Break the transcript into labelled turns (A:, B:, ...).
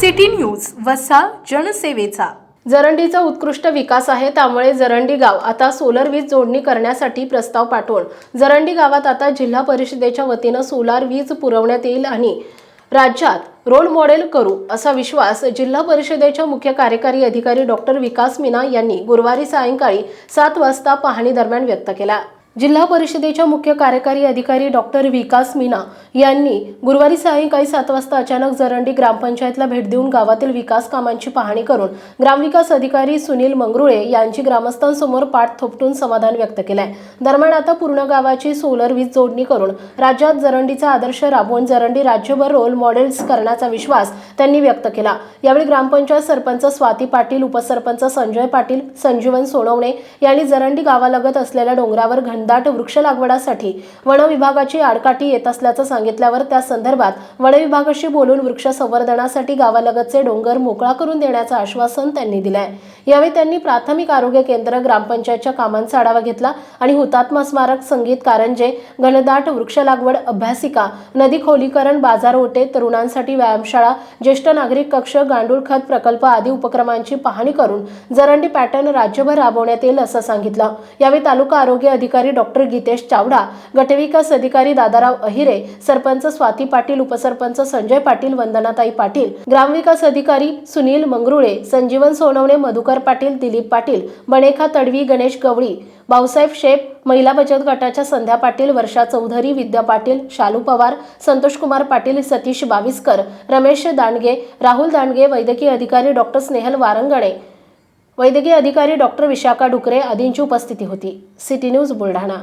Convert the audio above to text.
A: City news वसा जनसेवेचा.
B: जरंडीचा उत्कृष्ट विकास आहे त्यामुळे जरंडी गाव आता सोलर वीज जोडणी करण्यासाठी प्रस्ताव पाठवून जरंडी गावात आता जिल्हा परिषदेच्या वतीनं सोलार वीज पुरवण्यात येईल आणि राज्यात रोल मॉडेल करू असा विश्वास जिल्हा परिषदेच्या मुख्य कार्यकारी अधिकारी डॉक्टर विकास मीना यांनी गुरुवारी सायंकाळी सात वाजता पाहणी दरम्यान व्यक्त केला. जिल्हा परिषदेच्या मुख्य कार्यकारी अधिकारी डॉक्टर विकास मीना यांनी गुरुवारी सायंकाळी सात वाजता अचानक जरंडी ग्रामपंचायतला भेट देऊन गावातील विकास कामांची पाहणी करून ग्रामविकास अधिकारी सुनील मंगरुळे यांची ग्रामस्थांसमोर पाठ थोपटून समाधान व्यक्त केलंय. दरम्यान आता पूर्ण गावाची सोलर वीज जोडणी करून राज्यात जरंडीचा आदर्श राबवून जरंडी राज्यभर रोल मॉडेल्स करण्याचा विश्वास त्यांनी व्यक्त केला. यावेळी ग्रामपंचायत सरपंच स्वाती पाटील उपसरपंच संजय पाटील संजीवन सोनवणे यांनी जरंडी गावालगत असलेल्या डोंगरावर घनदाट वृक्ष लागवडासाठी वन विभागाची आडकाठी येत असल्याचं सांगितल्यावर त्या संदर्भात वन विभागाशी बोलून वृक्ष संवर्धनासाठी गावालगतचे डोंगर मोकळा करून देण्याचं आश्वासन त्यांनी दिलंय. यावेळी त्यांनी प्राथमिक आरोग्य केंद्र ग्रामपंचायतच्या कामांचा आढावा घेतला आणि हुतात्मा स्मारक संगीत कारंजे घनदाट वृक्ष लागवड अभ्यासिका नदी खोलीकरण बाजार ओटे तरुणांसाठी व्यायामशाळा ज्येष्ठ नागरिक कक्ष गांडूळ खत प्रकल्प आदी उपक्रमांची पाहणी करून जरंडी पॅटर्न राज्यभर राबवण्यात येईल असं सांगितलं. यावेळी तालुका आरोग्य अधिकारी डॉक्टर गीतेश चावडा गटविकास अधिकारी दादाराव अहिरे सरपंच स्वाती पाटील उपसरपंच संजय पाटील वंदनाताई पाटील ग्रामविकास अधिकारी सुनील मंगरुळे संजीवन सोनवणे मधुकर पाटील दिलीप पाटील बणेखा तडवी गणेश गवळी भाऊसाहेब शेप महिला बचत गटाच्या संध्या पाटील वर्षा चौधरी विद्या पाटील शालू पवार संतोष कुमार पाटील सतीश बाविस्कर रमेश दांडगे राहुल दांडगे वैद्यकीय अधिकारी डॉक्टर स्नेहल वारंगणे वैद्यकीय अधिकारी डॉक्टर विशाखा डुकरे आदींची उपस्थिती होती. City news Buldhana.